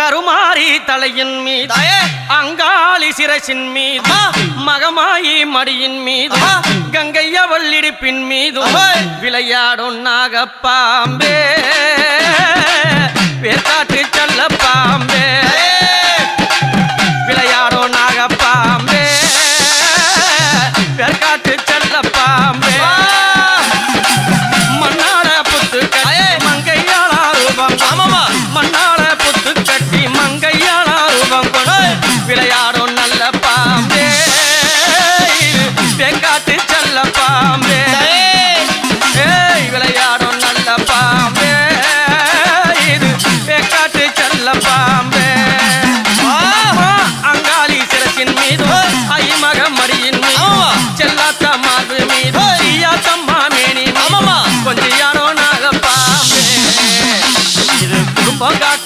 கருமாரி தலையின் மீது அங்காளி சிரசின் மீது. மகமாயி மடியின் மீது ஆ. கங்கைய வள்ளிடிப்பின் மீது. விளையாடும் நாகப்பாம்பே fuck out.